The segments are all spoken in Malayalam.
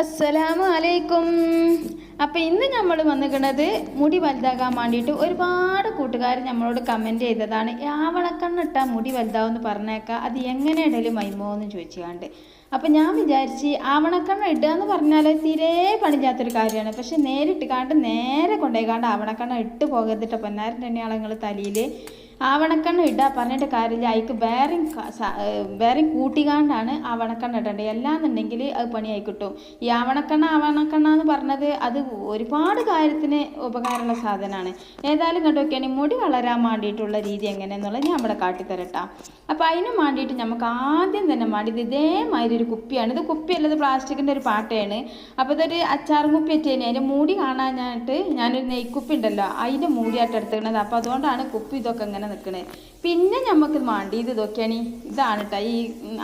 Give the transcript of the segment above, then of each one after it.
അസ്സലാമു അലൈക്കും അപ്പോൾ ഇന്ന് നമ്മൾ വന്നിരിക്കുന്നത് മുടി വലുതാകാൻ വേണ്ടിയിട്ട് ഒരുപാട് കൂട്ടുകാർ നമ്മളോട് കമന്റ് ചെയ്തതാണ്. ആവണക്കണ്ണിട്ട മുടി വലുതാവുമെന്ന് പറഞ്ഞേക്കാം. അത് എങ്ങനെ ഇടലും മൈമോ എന്ന് ചോദിച്ചുകൊണ്ട് അപ്പം ഞാൻ വിചാരിച്ച് ആവണക്കണ്ണ ഇടുക എന്ന് പറഞ്ഞാൽ തീരെ പണിഞ്ഞാത്തൊരു കാര്യമാണ്. പക്ഷെ നേരിട്ട് കാണ്ട് നേരെ കൊണ്ടുപോയി കാണ്ട് ആവണക്കണ്ണ ഇട്ട് പോകരുതിട്ട് പൊന്നാരൻ തന്നെയാണ് നിങ്ങൾ തലയിൽ ആവണക്കണ്ണ ഇടുക പറഞ്ഞിട്ട് കാര്യമില്ല. അതിക്ക് ബേറിങ് ബേറിങ് കൂട്ടിക്കാണ്ടാണ് ആവണക്കണ്ണ ഇടേണ്ടത് അല്ലാന്നുണ്ടെങ്കിൽ അത് പണിയായി കിട്ടും ഈ ആവണക്കണ്ണ ആവണക്കണ്ണ എന്ന് പറഞ്ഞത് അത് ഒരുപാട് കാര്യത്തിന് ഉപകാരമുള്ള സാധനമാണ്. ഏതായാലും കണ്ടു മുടി വളരാൻ വേണ്ടിയിട്ടുള്ള രീതി എങ്ങനെയെന്നുള്ളത് ഞാൻ ഇവിടെ കാട്ടിത്തരട്ടാ. അപ്പോൾ അതിന് വേണ്ടിയിട്ട് നമുക്ക് ആദ്യം തന്നെ വേണ്ടിയത് ഇതേമാതിരി ഒരു കുപ്പിയാണ്. ഇത് കുപ്പിയല്ലത് പ്ലാസ്റ്റിക്കിന്റെ ഒരു പാട്ടയാണ്. അപ്പോൾ ഇതൊരു അച്ചാറും കുപ്പി വെച്ചേനെ. അതിന്റെ മൂടി കാണാനായിട്ട് ഞാനൊരു നെയ്ക്കുപ്പി ഉണ്ടല്ലോ അതിന്റെ മൂടിയായിട്ട് എടുത്തിക്കണത് അപ്പോൾ അതുകൊണ്ടാണ് കുപ്പി ഇതൊക്കെ ഇങ്ങനെ നിൽക്കണത് പിന്നെ നമുക്ക് വേണ്ടിയത് ഇതൊക്കെയാണ് ഇതാണ് കേട്ടോ ഈ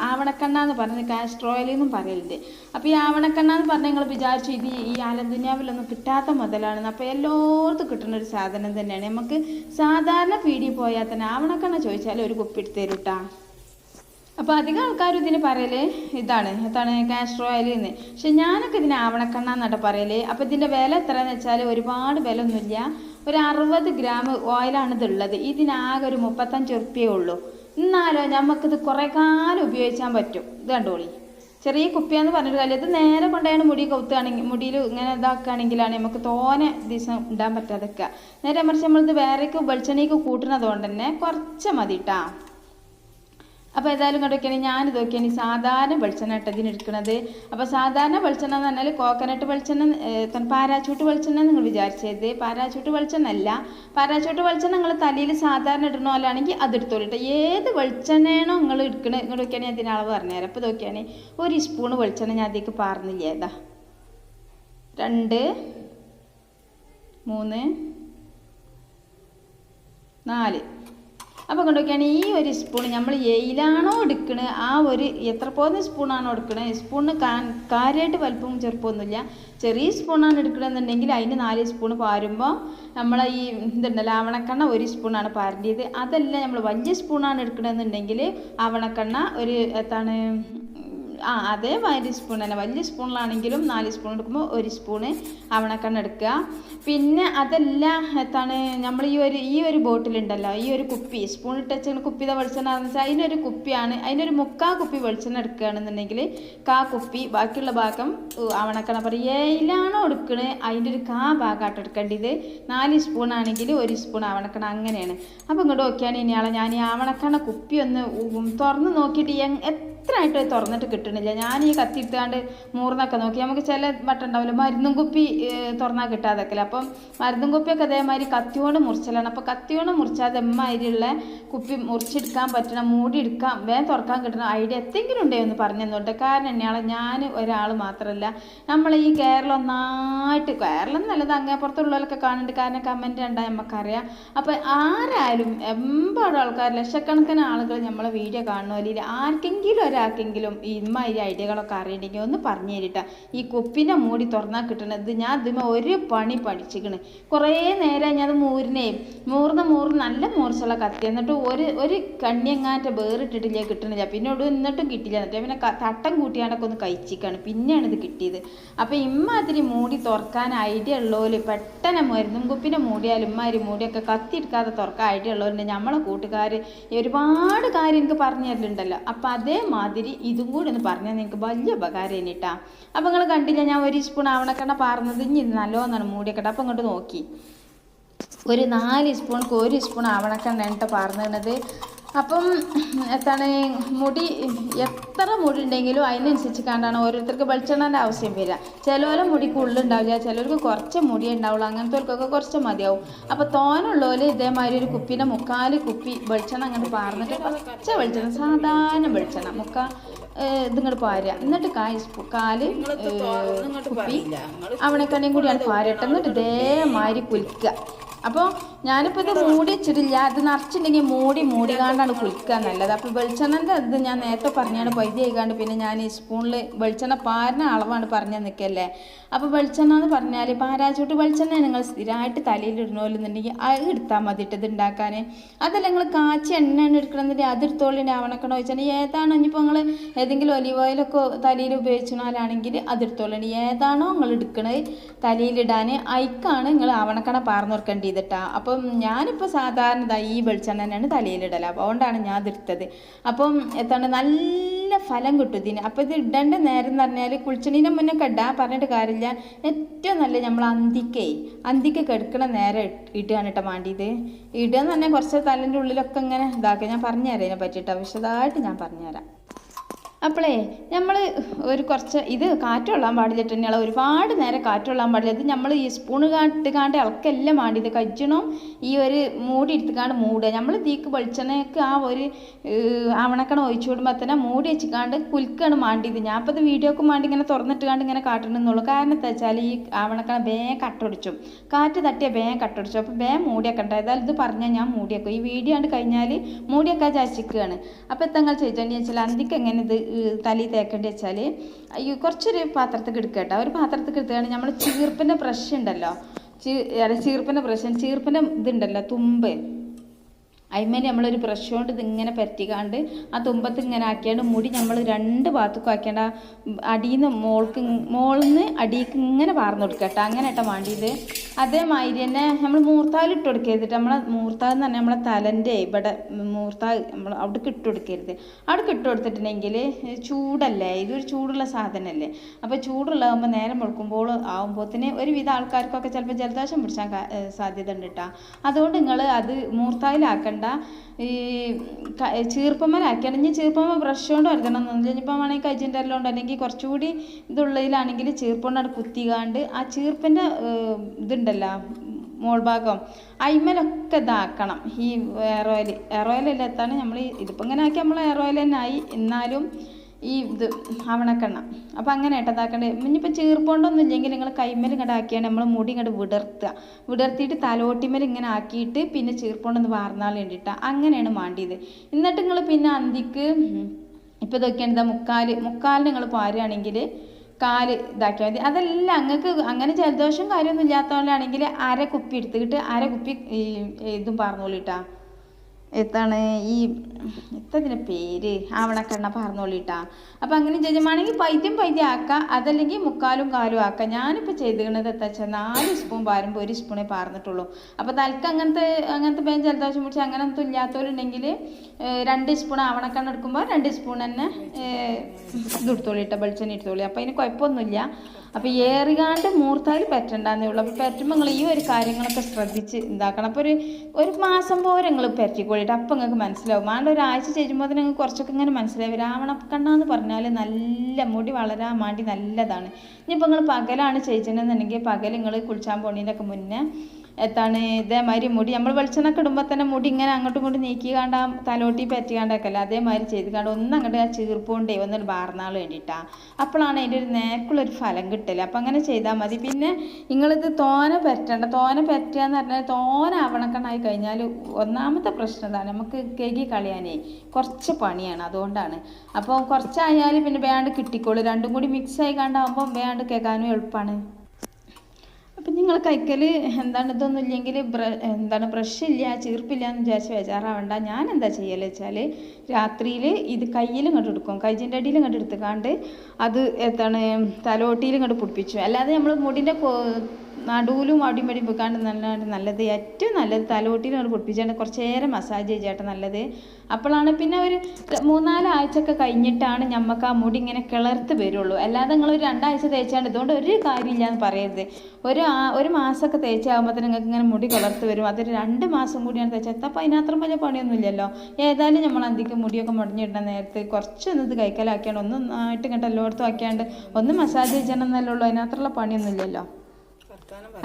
ആവണക്കണ്ണ എന്ന് പറയുന്നത് കാസ്ട്രോ ഓയിൽ എന്നും പറയലുണ്ട് അപ്പോൾ ഈ ആവണക്കണ്ണ എന്ന് പറഞ്ഞാൽ നിങ്ങൾ വിചാരിച്ചു ഇത് ഈ ആലന്ദുനിയാവിലൊന്നും കിട്ടാത്ത മുതലാണ് അപ്പോൾ എല്ലായിടത്തും കിട്ടുന്ന ഒരു സാധനം തന്നെയാണ്. നമുക്ക് സാധാരണ പീടി പോയാൽ തന്നെ ആവണക്കണ്ണ ചോദിച്ചാൽ ഒരു കുപ്പി എടുത്ത് തരും കേട്ടാ അപ്പോൾ അധികം ആൾക്കാരും ഇതിന് പറയൽ ഇതാണ്. എന്താണ് കാസ്ട്രോ ഓയിൽ എന്ന് പക്ഷെ ഞാനൊക്കെ ഇതിന് ആവണക്കണ്ണ എന്നാട്ടോ പറയൽ. അപ്പോൾ ഇതിന്റെ വില എത്രയാന്ന് വെച്ചാൽ ഒരുപാട് വില ഒന്നുമില്ല ഒരു അറുപത് ഗ്രാം ഓയിലാണ് ഇതുള്ളത്. ഇതിനാകെ ഒരു മുപ്പത്തഞ്ച് ഉറുപ്പ്യേ ഉള്ളൂ. എന്നാലോ നമുക്കിത് കുറേ കാലം ഉപയോഗിക്കാൻ പറ്റും. ഇത് കണ്ടോളി. ചെറിയ കുപ്പിയാന്ന് പറഞ്ഞൊരു കാര്യം. ഇത് നേരെ കൊണ്ടാണ് മുടി കൗത്തുകയാണെങ്കിൽ മുടിയിൽ ഇങ്ങനെ ഇതാക്കുകയാണെങ്കിലാണ് നമുക്ക് തോനെ ദിവസം ഇടാൻ പറ്റാതൊക്കെ നേരെ മറിച്ച് നമ്മളിത് വേറേക്ക് വെളിച്ചെണ്ണയ്ക്ക് കൂട്ടുന്നത് കൊണ്ട് തന്നെ കുറച്ച് മതി ട്ടാ അപ്പോൾ ഏതായാലും കണ്ടൊക്കെയാണ് ഈ സാധാരണ വെളിച്ചെണ്ണ എടുക്കുന്നത് അപ്പോൾ സാധാരണ വെളിച്ചെണ്ണ എന്ന് പറഞ്ഞാൽ കോക്കനട്ട് വെളിച്ചെണ്ണ പാരാച്ചൂട്ട് വെളിച്ചെണ്ണ നിങ്ങൾ വിചാരിച്ചത്. പാരാച്ചൂട്ട് വെളിച്ചെണ്ണ അല്ല. പാരാച്ചൂട്ട് വെളിച്ചെണ്ണ നിങ്ങൾ തലയിൽ സാധാരണ പോലാണെങ്കിൽ അത് എടുത്തോളൂ കേട്ടോ ഏത് വെളിച്ചെണ്ണയാണോ നിങ്ങൾ എടുക്കണത് ഇങ്ങോട്ടൊക്കെയാണ് ഞാൻ ഇതിന് അളവ് പറഞ്ഞുതരാം അപ്പോൾ ഇതൊക്കെയാണ് ഒരു സ്പൂൺ വെളിച്ചെണ്ണ ഞാൻ അതിലേക്ക് പാർന്നില്ല ഏതാ രണ്ട് മൂന്ന് നാല്. അപ്പോൾ കൊണ്ടൊക്കെയാണ് ഈ ഒരു സ്പൂൺ നമ്മൾ എയിലാണോ എടുക്കണത് ആ ഒരു എത്ര പോകുന്ന സ്പൂണാണോ എടുക്കണത് സ്പൂണിന് കാ കാര്യമായിട്ട് വലുപ്പവും ചെറുപ്പമൊന്നുമില്ല. ചെറിയ സ്പൂണാണ് എടുക്കണമെന്നുണ്ടെങ്കിൽ അതിന് നാല് സ്പൂൺ പാരുമ്പോൾ നമ്മൾ ഈ ഇതുണ്ടല്ലോ ആവണക്കണ്ണ ഒരു സ്പൂണാണ് പാരേണ്ടത്. അതല്ല നമ്മൾ വലിയ സ്പൂണാണ് എടുക്കണമെന്നുണ്ടെങ്കിൽ ആവണക്കണ്ണ ഒരു എത്താണ് ആ അതേമാതിരി സ്പൂൺ തന്നെ. വലിയ സ്പൂണിലാണെങ്കിലും നാല് സ്പൂൺ എടുക്കുമ്പോൾ ഒരു സ്പൂണ് അവണക്കണ്ണ എടുക്കുക. പിന്നെ അതല്ല എന്താണ് നമ്മൾ ഈ ഒരു ഈ ഒരു ബോട്ടിലുണ്ടല്ലോ ഈ ഒരു കുപ്പി സ്പൂൺ ഇട്ടുവെച്ച കുപ്പി ഇതാ വെളിച്ചെണ്ണ വെച്ചാൽ അതിനൊരു കുപ്പിയാണ് അതിനൊരു മുക്കാ കുപ്പി വെളിച്ചെണ്ണ എടുക്കുകയാണെന്നുണ്ടെങ്കിൽ കാ കുപ്പി ബാക്കിയുള്ള ഭാഗം അവണക്കണ്ണ പറയും ഏയിലാണോ എടുക്കണേ? അതിന്റെ ഒരു കാ ഭാഗമായിട്ട് എടുക്കേണ്ടത്. നാല് സ്പൂൺ ആണെങ്കിൽ ഒരു സ്പൂൺ ആവണക്കണ അങ്ങനെയാണ്. അപ്പോൾ ഇങ്ങോട്ട് നോക്കിയാണ് ഇനിയാളെ ഞാൻ ഈ ആവണക്കണ കുപ്പി ഒന്ന് തുറന്ന് നോക്കിയിട്ട് എങ് എത്ര ആയിട്ട് അത് തുറന്നിട്ട് കിട്ടണില്ല. ഞാൻ ഈ കത്തി എടുത്താണ്ട് മൂർന്നൊക്കെ നോക്കി. നമുക്ക് ചില വട്ടം ഉണ്ടാവില്ല മരുന്നും കുപ്പി തുറന്നാൽ കിട്ടാതൊക്കെ അപ്പം മരുന്നും കുപ്പിയൊക്കെ അതേമാതിരി കത്തിയോണ്ട് മുറിച്ചലാണ്. അപ്പോൾ കത്തിയോണ്ട് മുറിച്ചാൽ എമ്മാതിരിയുള്ള കുപ്പി മുറിച്ചെടുക്കാൻ പറ്റണം മൂടി എടുക്കാം വേഗം തുറക്കാൻ കിട്ടണം ഐഡിയ എന്തെങ്കിലും ഉണ്ടോ എന്ന് പറഞ്ഞു തന്നോട്ടെ കാരണം തന്നെയാണ് ഞാൻ ഒരാൾ മാത്രമല്ല. നമ്മൾ ഈ കേരളം ഒന്നായിട്ട് കേരളം നല്ലത് അങ്ങേപ്പുറത്തുള്ളവരൊക്കെ കാണുന്നുണ്ട്. കാരണം കമന്റ് ഉണ്ടായി നമുക്കറിയാം അപ്പോൾ ആരായാലും എമ്പാടും ആൾക്കാർ ലക്ഷക്കണക്കിന് ആളുകൾ നമ്മളെ വീഡിയോ കാണുന്നവരിൽ ആർക്കെങ്കിലും ഒരാൾക്കെങ്കിലും ഈ ഇമ്മാതിരി ഐഡിയകളൊക്കെ അറിയണമെങ്കിൽ ഒന്ന് പറഞ്ഞു തരിട്ട. ഈ കുപ്പിന്റെ മൂടി തുറന്നാൽ കിട്ടണത് ഞാൻ ഇതിമ ഒരു പണി പഠിച്ചിക്കണ്. കുറേ നേരം ഞാൻ അത് മൂരിനേ മൂർന്ന മൂർന്ന് നല്ല മൂർച്ചുള്ള കത്തി. എന്നിട്ട് ഒരു ഒരു കണ്ണിയങ്ങാറ്റ വേറിട്ടിട്ടില്ല കിട്ടണില്ല. പിന്നെ ഒടുവ് എന്നിട്ടും കിട്ടില്ല എന്നിട്ട് പിന്നെ തട്ടം കൂട്ടിയാണ്ടൊക്കെ ഒന്ന് കഴിച്ചിക്കാണ്. പിന്നെയാണ് ഇത് കിട്ടിയത്. അപ്പോൾ ഇമ്മാതിരി മൂടി തുറക്കാൻ ഐഡിയ ഉള്ളവര് പെട്ടെന്ന് മരുന്നും കുപ്പിന്റെ മൂടിയാലും ഇമ്മാതിരി മൂടിയൊക്കെ കത്തി എടുക്കാതെ തുറക്കാൻ ഐഡിയ ഉള്ളവരുണ്ട്. നമ്മളെ കൂട്ടുകാർ ഒരുപാട് കാര്യം എനിക്ക് പറഞ്ഞു തരലുണ്ടല്ലോ. അപ്പം അതേമാതിരി ഇതും കൂടി ഒന്ന് പറഞ്ഞാൽ നിങ്ങൾക്ക് വലിയ ഉപകാരം ഇനിട്ടാ അപ്പം നിങ്ങൾ കണ്ടില്ല ഞാൻ ഒരു സ്പൂൺ ആവണക്കണ്ണ പാർന്നത്? ഇനി നല്ലോന്നാണ് മൂടിയൊക്കെ അപ്പം ഇങ്ങോട്ട് നോക്കി. ഒരു നാല് സ്പൂൺക്ക് ഒരു സ്പൂൺ ആവണക്കണ്ണ എണ്ണ പാർന്നിടണത് അപ്പം എന്താണ് മുടി എത്ര മുടി ഉണ്ടെങ്കിലും അതിനനുസരിച്ച് കണ്ടാണ് ഓരോരുത്തർക്ക് വെളിച്ചെണ്ണന്റെ ആവശ്യം വരിക. ചിലവരെ മുടി ഉള്ളുണ്ടാവില്ല ചിലർക്ക് കുറച്ച് മുടി ഉണ്ടാവുള്ളൂ അങ്ങനത്തെവർക്കൊക്കെ കുറച്ച് മതിയാവും. അപ്പോൾ തോനുള്ളവർ ഇതേമാതിരി ഒരു കുപ്പീന്റെ മുക്കാൽ കുപ്പി വെളിച്ചെണ്ണ അങ്ങോട്ട് പാർന്നിട്ട് കുറച്ച് വെളിച്ചെണ്ണ സാധാരണ വെളിച്ചെണ്ണ മുക്കാൽ ഇതിങ്ങോട്ട് പാരുക. എന്നിട്ട് കായ് കാൽ കുപ്പി അവണക്കണ്ണിയും കൂടിയാണ് പാരട്ടെ എന്നിട്ട് ഇതേമാതിരി കുലിക്കുക. അപ്പോൾ ഞാനിപ്പോൾ ഇത് മൂടി വെച്ചിട്ടില്ല. അത് നിറച്ചിട്ടുണ്ടെങ്കിൽ മൂടി മൂടി കാണ്ടാണ് കുളിക്കാൻ നല്ലത്. അപ്പോൾ വെളിച്ചെണ്ണന്റെ ഇത് ഞാൻ നേരത്തെ പറഞ്ഞാണ് പൈതി ആയിക്കാണ്ട്. പിന്നെ ഞാൻ ഈ സ്പൂണിൽ വെളിച്ചെണ്ണ പാരുന്ന അളവാണ് പറഞ്ഞു നിൽക്കല്ലേ അപ്പോൾ വെളിച്ചെണ്ണ എന്ന് പറഞ്ഞാൽ പാരാച്ചൂട്ട് വെളിച്ചെണ്ണ നിങ്ങൾ സ്ഥിരമായിട്ട് തലയിൽ ഇടണമല്ലെന്നുണ്ടെങ്കിൽ അത് എടുത്താൽ മതി ഇത് ഉണ്ടാക്കാൻ അതല്ല നിങ്ങൾ കാച്ചി എണ്ണയാണ് എടുക്കണമെന്നുണ്ടെങ്കിൽ അത് എടുത്തോളിന്റെ ആവണക്കണോ ചോദിച്ചിട്ടുണ്ടെങ്കിൽ ഏതാണോ ഇനിയിപ്പോൾ നിങ്ങൾ ഏതെങ്കിലും ഒലിവ് ഓയിലൊക്കെ തലയിൽ ഉപയോഗിച്ചാലാണെങ്കിൽ അത് എടുത്തോളണം ഏതാണോ നിങ്ങൾ എടുക്കണത് തലയിലിടാൻ അയക്കാണ് നിങ്ങൾ ആവണക്കണ പാർന്നു ചെയ്തിട്ടാ. അപ്പം ഞാനിപ്പോൾ സാധാരണ ഈ വെളിച്ചെണ്ണ തന്നെയാണ് തലയിലിടല. അപ്പോൾ അതുകൊണ്ടാണ് ഞാൻ തിരുത്തത് അപ്പം എത്താണ് നല്ല ഫലം കിട്ടും ഇതിന്. അപ്പോൾ ഇത് ഇടേണ്ട നേരം എന്ന് പറഞ്ഞാൽ കുളിച്ചണീന്റെ മുന്നേ കെട്ടാ പറഞ്ഞിട്ട് കാര്യമില്ല. ഏറ്റവും നല്ല നമ്മൾ അന്തിക്കേ അന്തിക്ക് കെടുക്കണ നേരം ഇടുകയാണ് കേട്ടോ വേണ്ടിയത് ഇടുക എന്ന് പറഞ്ഞാൽ കുറച്ച് തലന്റെ ഉള്ളിലൊക്കെ ഇങ്ങനെ ഇതാക്കുക. ഞാൻ പറഞ്ഞുതരാം ഇതിനെ പറ്റിയിട്ട് വിശദമായിട്ട് ഞാൻ പറഞ്ഞുതരാം. അപ്പോളേ നമ്മൾ ഒരു കുറച്ച് ഇത് കാറ്റുകൊള്ളാൻ പാടില്ല തന്നെയുള്ള ഒരുപാട് നേരം കാറ്റുകൊള്ളാൻ പാടില്ല. ഇത് നമ്മൾ ഈ സ്പൂണ് കാട്ട് കാണ്ട് ഇളക്കെല്ലാം വേണ്ടിയത് കഴിച്ചണം ഈ ഒരു മൂടി എടുത്തുകാണ്ട് മൂടുക നമ്മൾ തീക്ക് വെളിച്ചെണ്ണയ്ക്ക് ആ ഒരു ആവണക്കണ ഒഴിച്ചു വിടുമ്പോൾ തന്നെ മൂടി വെച്ചിക്കാണ്ട് കുലുക്കാണ് മാണ്ടിയത് ഞാൻ അപ്പോൾ ഇത് വീഡിയോക്ക് മാണ്ടി ഇങ്ങനെ തുറന്നിട്ട് കാണ്ട് ഇങ്ങനെ കാട്ടണമെന്നുള്ളൂ കാരണം എന്താ വെച്ചാൽ ഈ ആവണക്കണ വേഗം കട്ടൊടിച്ചു. കാറ്റ് തട്ടിയ വേഗം കട്ടൊടിച്ചു. അപ്പോൾ വേഗം മൂടിയൊക്കെ ഉണ്ട് ഏതായാലും ഇത് പറഞ്ഞാൽ ഞാൻ മൂടിയേക്കും ഈ വീഡിയോ കണ്ട് കഴിഞ്ഞാൽ മൂടിയൊക്കെ ചാച്ചിക്കുകയാണ് അപ്പോൾ എത്തങ്ങൾ വെച്ചാൽ അന്തിക്ക് എങ്ങനെ ഇത് തലയിൽ തേക്കേണ്ടി വെച്ചാൽ ഈ കുറച്ചൊരു പാത്രത്തിൽ എടുക്കട്ടോ ഒരു പാത്രത്തിൽ എടുത്തുകയാണ് നമ്മൾ ചീർപ്പിന്റെ ബ്രഷ് ഉണ്ടല്ലോ. ചീ അല്ല ചീർപ്പിന്റെ ബ്രഷ് ചീർപ്പിന്റെ ഇതുണ്ടല്ലോ തുമ്പ്. അതിന്മേൽ നമ്മളൊരു ബ്രഷ് കൊണ്ട് ഇതിങ്ങനെ പറ്റിക്കാണ്ട് ആ തുമ്പത്ത് ഇങ്ങനെ ആക്കിയാണ്ട് മുടി നമ്മൾ രണ്ട് ഭാഗത്തേക്കും ആക്കിയാണ്ട് ആ അടിയിൽ നിന്ന് മോൾക്ക് മോളിൽ നിന്ന് അടിയിലേക്ക് ഇങ്ങനെ പാർന്നു കേട്ടോ അങ്ങനെ കേട്ടോ വേണ്ടിയത് അതേമാതിരി തന്നെ നമ്മൾ മൂർത്താൽ ഇട്ട് കൊടുക്കരുത് നമ്മളെ മൂർത്താൽ എന്ന് പറഞ്ഞാൽ നമ്മളെ തലന്റെ ഇവിടെ മൂർത്താൽ നമ്മൾ അവിടേക്ക് ഇട്ട് കൊടുക്കരുത്. അവിടേക്ക് ഇട്ട് കൊടുത്തിട്ടുണ്ടെങ്കിൽ ചൂടല്ലേ? ഇതൊരു ചൂടുള്ള സാധനമല്ലേ അപ്പോൾ ചൂടുള്ളതാകുമ്പോൾ നേരം വെളുക്കുമ്പോൾ ആകുമ്പോഴത്തേന് ഒരുവിധ ആൾക്കാർക്കൊക്കെ ചിലപ്പോൾ ജലദോഷം പിടിച്ചാൽ സാധ്യത ഉണ്ട് കേട്ടോ അതുകൊണ്ട് നിങ്ങൾ അത് മൂർത്തായിലാക്കണ്ട ഈ ചീർപ്പമ്മലാക്കിയാണ് ഇനി ചീർപ്പമ്മ ബ്രഷ് കൊണ്ട് വരക്കണം എന്നൊന്നുമില്ല ഇനിയിപ്പോൾ വേണമെങ്കിൽ കജിന്റെ എല്ലാം അല്ലെങ്കിൽ കുറച്ചുകൂടി ഇതുള്ളതിലാണെങ്കിൽ ചീർപ്പുകൊണ്ടാണ് കുത്തികാണ്ട് ആ ചീർപ്പിന്റെ ഇതുണ്ടല്ലോ മോൾ ഭാഗം അയിമലൊക്കെ ഇതാക്കണം. ഈ എയർ ഓയിൽ എയർ ഓയിലെല്ലാം എത്താണ് നമ്മൾ ഇതിപ്പോൾ ഇങ്ങനെ ആക്കി നമ്മൾ എയർ ഓയിൽ തന്നെ ആയി. എന്നാലും ഈ ഇത് ആവണക്കെണ്ണ അപ്പോൾ അങ്ങനെ ഇട്ടതാക്കണ്ടേ ഇനിയിപ്പോൾ ചീർപ്പോണ്ടൊന്നും ഇല്ലെങ്കിൽ നിങ്ങൾ കൈമേൽ ഇങ്ങോട്ട് ആക്കിയാണ് നമ്മൾ മുടി ഇങ്ങോട്ട് വിടർത്തുക. വിടർത്തിയിട്ട് തലോട്ടിമേൽ ഇങ്ങനെ ആക്കിയിട്ട് പിന്നെ ചീർപ്പോണ്ടൊന്ന് വാർന്നാൽ വേണ്ടിയിട്ടാണ് അങ്ങനെയാണ് മാണ്ടിയത്. എന്നിട്ട് നിങ്ങൾ പിന്നെ അന്തിക്ക് ഇപ്പോൾ ഇതൊക്കെയാണ് ഇതാ മുക്കാൽ മുക്കാലിന് നിങ്ങൾ പാരുകയാണെങ്കിൽ കാൽ ഇതാക്കിയാൽ മതി. അതല്ല അങ്ങക്ക് അങ്ങനെ ജലദോഷം കാര്യമൊന്നും ഇല്ലാത്തവരാണെങ്കിൽ അര കുപ്പി എടുത്തിട്ട് അര കുപ്പി ഇതും പറഞ്ഞോളിട്ടാ എത്താണ് ഈ എത്തതിന്റെ പേര്? ആവണക്കെണ്ണ പറഞ്ഞോളിട്ടാ അപ്പം അങ്ങനെ ജജമാണെങ്കിൽ പൈത്യം പൈദ്യം ആക്കാം അതല്ലെങ്കിൽ മുക്കാലും കാലും ആക്കാം. ഞാനിപ്പോൾ ചെയ്തിരുന്നത് എത്താ വെച്ചാൽ നാല് സ്പൂൺ പാരുമ്പോൾ ഒരു സ്പൂണേ പാർന്നിട്ടുള്ളൂ. അപ്പോൾ തലക്ക് അങ്ങനത്തെ അങ്ങനത്തെ പേൻ ജലദോഷം പിടിച്ച് അങ്ങനത്തെ ഇല്ലാത്തവരുണ്ടെങ്കിൽ രണ്ട് സ്പൂൺ ആവണക്കെണ്ണ എടുക്കുമ്പോൾ രണ്ട് സ്പൂൺ തന്നെ ഇത് എടുത്തോളിട്ടോ വെളിച്ചെണ്ണ എടുത്തോളി. അപ്പോൾ അതിന് കുഴപ്പമൊന്നുമില്ല. അപ്പോൾ ഏറികാണ്ട് മൂർത്താൽ പറ്റണ്ടെന്നേ ഉള്ളൂ. അപ്പോൾ പറ്റുമ്പോൾ നിങ്ങൾ ഈ ഒരു കാര്യങ്ങളൊക്കെ ശ്രദ്ധിച്ച് ഇതാക്കണം. അപ്പോൾ ഒരു ഒരു മാസം പോലെ നിങ്ങൾ പറ്റിക്കോളിട്ട് അപ്പം നിങ്ങൾക്ക് മനസ്സിലാവും. ആണ്ട് ഒരാഴ്ച ചെയ്യുമ്പോൾ തന്നെ നിങ്ങൾക്ക് കുറച്ചൊക്കെ ഇങ്ങനെ മനസ്സിലാവും. രാവണക്കണ്ണെന്ന് പറഞ്ഞാൽ നല്ല മുടി വളരാൻ വേണ്ടി നല്ലതാണ്. ഇനിയിപ്പോൾ നിങ്ങൾ പകലാണ് ചെയ്തിട്ടുണ്ടെന്നുണ്ടെങ്കിൽ പകൽ നിങ്ങൾ കുളിച്ചാൻ പോണീന്റെയൊക്കെ മുന്നേ എത്താണ് ഇതേമാതിരി മുടി നമ്മൾ വെളിച്ചെണ്ണൊക്കെ ഇടുമ്പോൾ തന്നെ മുടി ഇങ്ങനെ അങ്ങോട്ടും ഇങ്ങോട്ടും നീക്കി കാണ്ട തലോട്ടി പറ്റി കാണ്ടൊക്കെയല്ല അതേമാതിരി ചെയ്ത് കാണ്ട് ഒന്ന് അങ്ങോട്ട് ആ ചീർപ്പുകൊണ്ടേ ഒന്നൊരു ബാർന്നാൾ വേണ്ടിയിട്ടാണ് അപ്പോഴാണ് അതിന്റെ ഒരു നേക്കുള്ളൊരു ഫലം കിട്ടൽ. അപ്പം അങ്ങനെ ചെയ്താൽ മതി. പിന്നെ നിങ്ങളിത് തോന പറ്റണ്ട തോന പറ്റുക പറഞ്ഞാൽ തോന ആവണക്കണ്ണായി കഴിഞ്ഞാൽ ഒന്നാമത്തെ പ്രശ്നം ഇതാണ് നമുക്ക് കേകി കളയാനേ കുറച്ച് പണിയാണ് അതുകൊണ്ടാണ്. അപ്പോൾ കുറച്ചായാൽ പിന്നെ വേണ്ട കിട്ടിക്കോളൂ. രണ്ടും കൂടി മിക്സ് ആയി കണ്ടാകുമ്പോൾ വേണ്ട കേൾക്കാനും എളുപ്പമാണ് നിങ്ങൾ കൈക്കൽ എന്താണ് ഇതൊന്നും ഇല്ലെങ്കിൽ എന്താണ് ബ്രഷ് ഇല്ല ചീർപ്പില്ല എന്ന് വിചാരിച്ച് ബേജാറാവണ്ട. ഞാൻ എന്താ ചെയ്യൽ വെച്ചാൽ രാത്രിയിൽ ഇത് കയ്യിൽ ഇങ്ങോട്ട് എടുക്കും. കൈജിന്റെ അടിയിൽ ഇങ്ങോട്ട് എടുത്തുകാണ്ട് അത് എന്താണ് തലോട്ടിയിൽ ഇങ്ങോട്ട് പിടിപ്പിച്ചു അല്ലാതെ നമ്മൾ മുടിന്റെ നടുവിലും അടിയും പടിയും വെക്കാണ്ട് നല്ല നല്ലത്. ഏറ്റവും നല്ലത് തലോട്ടിയിൽ അവർ പിടിപ്പിച്ചാണ്ട് കുറച്ച് നേരം മസാജ് ചെയ്യേട്ട നല്ലത്. അപ്പോഴാണ് പിന്നെ ഒരു മൂന്നാൽ ആഴ്ചയൊക്കെ കഴിഞ്ഞിട്ടാണ് ഞമ്മക്ക് ആ മുടി ഇങ്ങനെ കിളർത്ത് വരുള്ളൂ. അല്ലാതെ നിങ്ങൾ ഒരു രണ്ടാഴ്ച തേച്ചാണ്ട് ഇതുകൊണ്ട് ഒരു കാര്യമില്ല എന്ന് പറയരുത്. ഒരു ഒരു മാസമൊക്കെ തേച്ചാകുമ്പോൾ തന്നെ നിങ്ങൾക്ക് ഇങ്ങനെ മുടി കിളർത്ത് വരും. അതൊരു രണ്ട് മാസം കൂടിയാണ് തേച്ചത്. അപ്പോൾ അതിനത്രയും വലിയ പണിയൊന്നുമില്ലല്ലോ. ഏതായാലും നമ്മൾ അന്തിക്ക് മുടിയൊക്കെ മുടഞ്ഞിടുന്ന നേരത്ത് കുറച്ചൊന്ന് ഇത് കൈക്കലാക്കിയാണ്ട് ഒന്നും ആയിട്ട് ഇങ്ങോട്ട് എല്ലായിടത്തും ആക്കിയാണ്ട് ഒന്ന് മസാജ് ചെയ്യണം എന്നല്ലേ ഉള്ളൂ. അതിനകത്തുള്ള പണിയൊന്നും ഇല്ലല്ലോ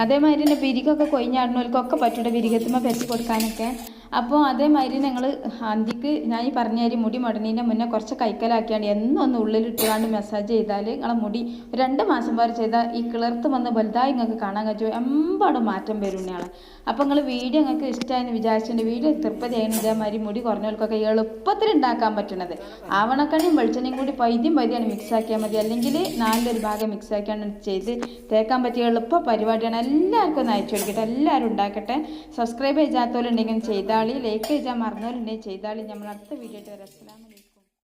അതേമാതിരി തന്നെ പിരികൊക്കെ കൊയിഞ്ഞാടുന്നവർക്കൊക്കെ പറ്റൂടെ പിരികത്തുമ്പോൾ പറ്റി കൊടുക്കാനൊക്കെ. അപ്പോൾ അതേമാതിരി ഞങ്ങൾ അന്തിക്ക് ഞാൻ ഈ പറഞ്ഞ കാര്യം മുടി മുടനീന്റെ മുന്നേ കുറച്ച് കൈക്കലാക്കിയാണ്. എന്നും ഒന്ന് ഉള്ളിലിട്ടുകൊണ്ട് മെസ്സാജ് ചെയ്താൽ നിങ്ങളെ മുടി രണ്ട് മാസം വരെ ചെയ്താൽ ഈ കിളർത്ത് വന്ന് വലുതായി നിങ്ങൾക്ക് കാണാൻ കഴിച്ചു എമ്പാടും മാറ്റം വരും ഇയാളെ അപ്പോൾ നിങ്ങൾ വീഡിയോ നിങ്ങൾക്ക് ഇഷ്ടമായെന്ന് വിചാരിച്ചിട്ടുണ്ട്. വീഡിയോ തൃപ്തി ആയിരുന്നു ഇതേമാതിരി മുടി കുറഞ്ഞവർക്കൊക്കെ എളുപ്പത്തിൽ ഉണ്ടാക്കാൻ പറ്റണത്. ആവണക്കണ്ണിയും വെളിച്ചെണ്ണയും കൂടി പൈദ്യം പൈതിയാണ് മിക്സ് ആക്കിയാൽ മതി. അല്ലെങ്കിൽ നാലിലൊരു ഭാഗം മിക്സ് ആക്കിയാണ് ചെയ്ത് തേക്കാൻ പറ്റിയ എളുപ്പ പരിപാടിയാണ്. എല്ലാവർക്കും ഒന്ന് അയച്ചു കൊടുക്കട്ടെ. എല്ലാവരും ഉണ്ടാക്കട്ടെ. സബ്സ്ക്രൈബ് ചെയ്യാത്തവരുണ്ടെങ്കിൽ ചെയ്താളി. ലൈക്ക് ചെയ്യാൻ മറന്നവരുണ്ടെങ്കിൽ ചെയ്താളി. നമ്മൾ അടുത്ത വീഡിയോ ആയിട്ട് വരാം.